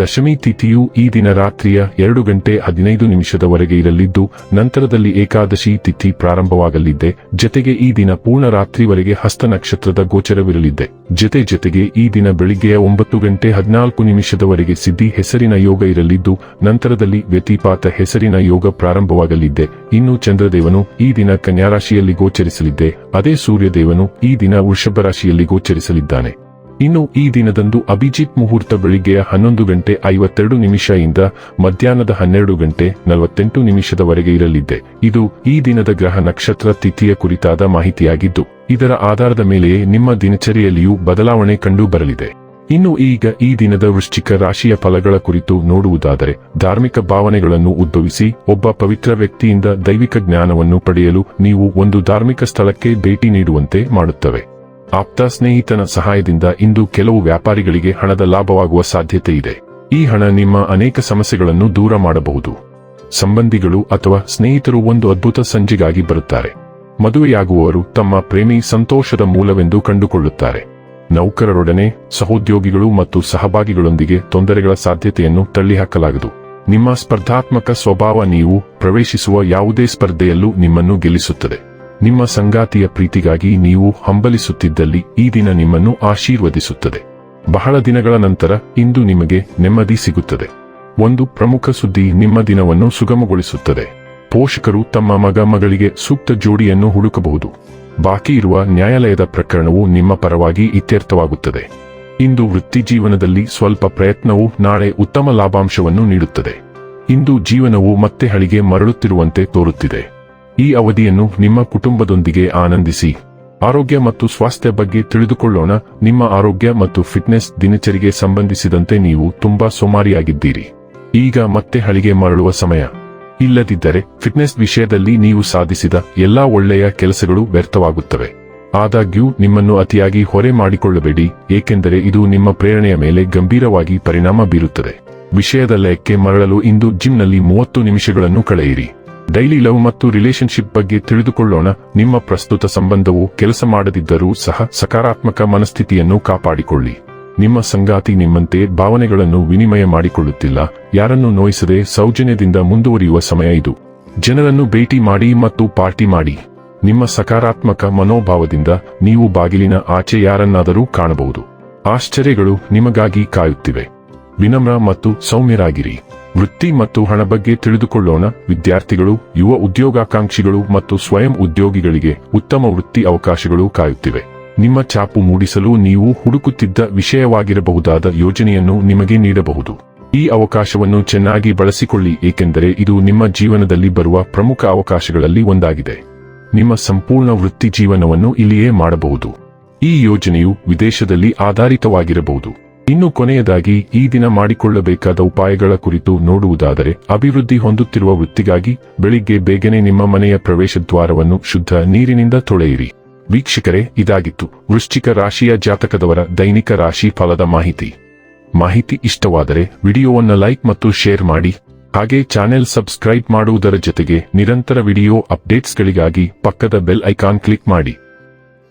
ದಶಮಿ ತಿಥಿಯು ಈ ದಿನ ರಾತ್ರಿಯ ಎರಡು ಗಂಟೆ ಹದಿನೈದು ನಿಮಿಷದವರೆಗೆ ಇರಲಿದ್ದು, ನಂತರದಲ್ಲಿ ಏಕಾದಶಿ ತಿಥಿ ಪ್ರಾರಂಭವಾಗಲಿದ್ದೆ ಜತೆಗೆ ಈ ದಿನ ಪೂರ್ಣ ರಾತ್ರಿವರೆಗೆ ಹಸ್ತ ನಕ್ಷತ್ರದ ಗೋಚರವಿರಲಿದೆ. ಜತೆ ಜತೆಗೆ ಈ ದಿನ ಬೆಳಿಗ್ಗೆಯ ಒಂಬತ್ತು ಗಂಟೆ ಹದಿನಾಲ್ಕು ನಿಮಿಷದವರೆಗೆ ಸಿದ್ಧಿ ಹೆಸರಿನ ಯೋಗ ಇರಲಿದ್ದು, ನಂತರದಲ್ಲಿ ವ್ಯತಿಪಾತ ಹೆಸರಿನ ಯೋಗ ಪ್ರಾರಂಭವಾಗಲಿದ್ದೆ ಇನ್ನು ಚಂದ್ರದೇವನು ಈ ದಿನ ಕನ್ಯಾರಾಶಿಯಲ್ಲಿ ಗೋಚರಿಸಲಿದ್ದೆ ಅದೇ ಸೂರ್ಯದೇವನು ಈ ದಿನ ವೃಷಭ ರಾಶಿಯಲ್ಲಿ ಗೋಚರಿಸಲಿದ್ದಾನೆ. ಇನ್ನು ಈ ದಿನದಂದು ಅಭಿಜಿತ್ ಮುಹೂರ್ತ ಬೆಳಿಗ್ಗೆಯ ಹನ್ನೊಂದು ಗಂಟೆ ಐವತ್ತೆರಡು ನಿಮಿಷ ಇಂದ ಮಧ್ಯಾಹ್ನದ ಹನ್ನೆರಡು ಗಂಟೆ ನಲವತ್ತೆಂಟು ನಿಮಿಷದವರೆಗೆ ಇರಲಿದೆ. ಇದು ಈ ದಿನದ ಗ್ರಹ ನಕ್ಷತ್ರ ತಿಥಿಯ ಕುರಿತಾದ ಮಾಹಿತಿಯಾಗಿದ್ದು, ಇದರ ಆಧಾರದ ಮೇಲೆಯೇ ನಿಮ್ಮ ದಿನಚರಿಯಲ್ಲಿಯೂ ಬದಲಾವಣೆ ಕಂಡು ಬರಲಿದೆ. ಇನ್ನು ಈಗ ಈ ದಿನದ ವೃಶ್ಚಿಕ ರಾಶಿಯ ಫಲಗಳ ಕುರಿತು ನೋಡುವುದಾದರೆ, ಧಾರ್ಮಿಕ ಭಾವನೆಗಳನ್ನು ಉದ್ಭವಿಸಿ, ಒಬ್ಬ ಪವಿತ್ರ ವ್ಯಕ್ತಿಯಿಂದ ದೈವಿಕ ಜ್ಞಾನವನ್ನು ಪಡೆಯಲು ನೀವು ಒಂದು ಧಾರ್ಮಿಕ ಸ್ಥಳಕ್ಕೆ ಭೇಟಿ ನೀಡುವಂತೆ ಮಾಡುತ್ತವೆ. ಆಪ್ತ ಸ್ನೇಹಿತನ ಸಹಾಯದಿಂದ ಇಂದು ಕೆಲವು ವ್ಯಾಪಾರಿಗಳಿಗೆ ಹಣದ ಲಾಭವಾಗುವ ಸಾಧ್ಯತೆ ಇದೆ. ಈ ಹಣ ನಿಮ್ಮ ಅನೇಕ ಸಮಸ್ಯೆಗಳನ್ನು ದೂರ ಮಾಡಬಹುದು. ಸಂಬಂಧಿಗಳು ಅಥವಾ ಸ್ನೇಹಿತರು ಒಂದು ಅದ್ಭುತ ಸಂಜೆಗಾಗಿ ಬರುತ್ತಾರೆ. ಮದುವೆಯಾಗುವವರು ತಮ್ಮ ಪ್ರೇಮಿ ಸಂತೋಷದ ಮೂಲವೆಂದು ಕಂಡುಕೊಳ್ಳುತ್ತಾರೆ. ನೌಕರರೊಡನೆ ಸಹೋದ್ಯೋಗಿಗಳು ಮತ್ತು ಸಹಭಾಗಿಗಳೊಂದಿಗೆ ತೊಂದರೆಗಳ ಸಾಧ್ಯತೆಯನ್ನು ತಳ್ಳಿಹಾಕಲಾಗದು. ನಿಮ್ಮ ಸ್ಪರ್ಧಾತ್ಮಕ ಸ್ವಭಾವ ನೀವು ಪ್ರವೇಶಿಸುವ ಯಾವುದೇ ಸ್ಪರ್ಧೆಯಲ್ಲೂ ನಿಮ್ಮನ್ನು ಗೆಲ್ಲಿಸುತ್ತದೆ. ನಿಮ್ಮ ಸಂಗಾತಿಯ ಪ್ರೀತಿಗಾಗಿ ನೀವು ಹಂಬಲಿಸುತ್ತಿದ್ದಲ್ಲಿ ಈ ದಿನ ನಿಮ್ಮನ್ನು ಆಶೀರ್ವದಿಸುತ್ತದೆ. ಬಹಳ ದಿನಗಳ ನಂತರ ಇಂದು ನಿಮಗೆ ನೆಮ್ಮದಿ ಸಿಗುತ್ತದೆ. ಒಂದು ಪ್ರಮುಖ ಸುದ್ದಿ ನಿಮ್ಮ ದಿನವನ್ನು ಸುಗಮಗೊಳಿಸುತ್ತದೆ. ಪೋಷಕರು ತಮ್ಮ ಮಗ ಮಗಳಿಗೆ ಸೂಕ್ತ ಜೋಡಿಯನ್ನು ಹುಡುಕಬಹುದು. ಬಾಕಿ ಇರುವ ನ್ಯಾಯಾಲಯದ ಪ್ರಕರಣವು ನಿಮ್ಮ ಪರವಾಗಿ ಇತ್ಯರ್ಥವಾಗುತ್ತದೆ. ಇಂದು ವೃತ್ತಿ ಜೀವನದಲ್ಲಿ ಸ್ವಲ್ಪ ಪ್ರಯತ್ನವು ನಾಳೆ ಉತ್ತಮ ಲಾಭಾಂಶವನ್ನು ನೀಡುತ್ತದೆ. ಇಂದು ಜೀವನವು ಮತ್ತೆ ಹಳಿಗೆ ಮರಳುತ್ತಿರುವಂತೆ ತೋರುತ್ತಿದೆ. ಈ ಅವಧಿಯನ್ನು ನಿಮ್ಮ ಕುಟುಂಬದೊಂದಿಗೆ ಆನಂದಿಸಿ. ಆರೋಗ್ಯ ಮತ್ತು ಸ್ವಾಸ್ಥ್ಯ ಬಗ್ಗೆ ತಿಳಿದುಕೊಳ್ಳೋಣ. ನಿಮ್ಮ ಆರೋಗ್ಯ ಮತ್ತು ಫಿಟ್ನೆಸ್ ದಿನಚರಿಗೆ ಸಂಬಂಧಿಸಿದಂತೆ ನೀವು ತುಂಬಾ ಸೋಮಾರಿಯಾಗಿದ್ದೀರಿ. ಈಗ ಮತ್ತೆ ಹಳಿಗೆ ಮರಳುವ ಸಮಯ. ಇಲ್ಲದಿದ್ದರೆ ಫಿಟ್ನೆಸ್ ವಿಷಯದಲ್ಲಿ ನೀವು ಸಾಧಿಸಿದ ಎಲ್ಲಾ ಒಳ್ಳೆಯ ಕೆಲಸಗಳು ವ್ಯರ್ಥವಾಗುತ್ತವೆ. ಆದಾಗ್ಯೂ ನಿಮ್ಮನ್ನು ಅತಿಯಾಗಿ ಹೊರೆ ಮಾಡಿಕೊಳ್ಳಬೇಡಿ, ಏಕೆಂದರೆ ಇದು ನಿಮ್ಮ ಪ್ರೇರಣೆಯ ಮೇಲೆ ಗಂಭೀರವಾಗಿ ಪರಿಣಾಮ ಬೀರುತ್ತದೆ. ವಿಷಯದ ಲಯಕ್ಕೆ ಮರಳಲು ಇಂದು ಜಿಮ್ನಲ್ಲಿ ಮೂವತ್ತು ನಿಮಿಷಗಳನ್ನು ಕಳೆಯಿರಿ. ಡೈಲಿ ಲವ್ ಮತ್ತು ರಿಲೇಶನ್ಶಿಪ್ ಬಗ್ಗೆ ತಿಳಿದುಕೊಳ್ಳೋಣ. ನಿಮ್ಮ ಪ್ರಸ್ತುತ ಸಂಬಂಧವು ಕೆಲಸ ಮಾಡದಿದ್ದರೂ ಸಹ ಸಕಾರಾತ್ಮಕ ಮನಸ್ಥಿತಿಯನ್ನು ಕಾಪಾಡಿಕೊಳ್ಳಿ. ನಿಮ್ಮ ಸಂಗಾತಿ ನಿಮ್ಮಂತೆ ಭಾವನೆಗಳನ್ನು ವಿನಿಮಯ ಮಾಡಿಕೊಳ್ಳುತ್ತಿಲ್ಲ. ಯಾರನ್ನು ನೋಯಿಸದೆ ಸೌಜನ್ಯದಿಂದ ಮುಂದುವರಿಯುವ ಸಮಯ ಇದು. ಜನರನ್ನು ಭೇಟಿ ಮಾಡಿ ಮತ್ತು ಪಾರ್ಟಿ ಮಾಡಿ. ನಿಮ್ಮ ಸಕಾರಾತ್ಮಕ ಮನೋಭಾವದಿಂದ ನೀವು ಬಾಗಿಲಿನ ಆಚೆ ಯಾರನ್ನಾದರೂ ಕಾಣಬಹುದು. ಆಶ್ಚರ್ಯಗಳು ನಿಮಗಾಗಿ ಕಾಯುತ್ತಿವೆ. ವಿನಮ್ರ ಮತ್ತು ಸೌಮ್ಯರಾಗಿರಿ. ವೃತ್ತಿ ಮತ್ತು ಹಣ ಬಗ್ಗೆ ತಿಳಿದುಕೊಳ್ಳೋಣ. ವಿದ್ಯಾರ್ಥಿಗಳು, ಯುವ ಉದ್ಯೋಗಾಕಾಂಕ್ಷಿಗಳು ಮತ್ತು ಸ್ವಯಂ ಉದ್ಯೋಗಿಗಳಿಗೆ ಉತ್ತಮ ವೃತ್ತಿ ಅವಕಾಶಗಳು ಕಾಯುತ್ತಿವೆ. ನಿಮ್ಮ ಚಾಪು ಮೂಡಿಸಲು ನೀವು ಹುಡುಕುತ್ತಿದ್ದ ವಿಷಯವಾಗಿರಬಹುದಾದ ಯೋಜನೆಯನ್ನು ನಿಮಗೆ ನೀಡಬಹುದು. ಈ ಅವಕಾಶವನ್ನು ಚೆನ್ನಾಗಿ ಬಳಸಿಕೊಳ್ಳಿ, ಏಕೆಂದರೆ ಇದು ನಿಮ್ಮ ಜೀವನದಲ್ಲಿ ಬರುವ ಪ್ರಮುಖ ಅವಕಾಶಗಳಲ್ಲಿ ಒಂದಾಗಿದೆ. ನಿಮ್ಮ ಸಂಪೂರ್ಣ ವೃತ್ತಿ ಜೀವನವನ್ನು ಇಲ್ಲಿಯೇ ಮಾಡಬಹುದು. ಈ ಯೋಜನೆಯು ವಿದೇಶದಲ್ಲಿ ಆಧಾರಿತವಾಗಿರಬಹುದು. ಇನ್ನು ಕೊನೆಯದಾಗಿ ಈ ದಿನ ಮಾಡಿಕೊಳ್ಳಬೇಕಾದ ಉಪಾಯಗಳ ಕುರಿತು ನೋಡುವುದಾದರೆ, ಅಭಿವೃದ್ಧಿ ಹೊಂದುತ್ತಿರುವ ವೃತ್ತಿಗಾಗಿ ಬೆಳಿಗ್ಗೆ ಬೇಗನೆ ನಿಮ್ಮ ಮನೆಯ ಪ್ರವೇಶ ದ್ವಾರವನ್ನು ಶುದ್ಧ ನೀರಿನಿಂದ ತೊಳೆಯಿರಿ. ವೀಕ್ಷಕರೇ, ಇದಾಗಿತ್ತು ವೃಶ್ಚಿಕ ರಾಶಿಯ ಜಾತಕದವರ ದೈನಿಕ ರಾಶಿ ಫಲದ ಮಾಹಿತಿ. ಮಾಹಿತಿ ಇಷ್ಟವಾದರೆ ವಿಡಿಯೋವನ್ನು ಲೈಕ್ ಮತ್ತು ಶೇರ್ ಮಾಡಿ, ಹಾಗೆ ಚಾನೆಲ್ ಸಬ್ಸ್ಕ್ರೈಬ್ ಮಾಡುವುದರ ಜೊತೆಗೆ ನಿರಂತರ ವಿಡಿಯೋ ಅಪ್ಡೇಟ್ಸ್ಗಳಿಗಾಗಿ ಪಕ್ಕದ ಬೆಲ್ ಐಕಾನ್ ಕ್ಲಿಕ್ ಮಾಡಿ.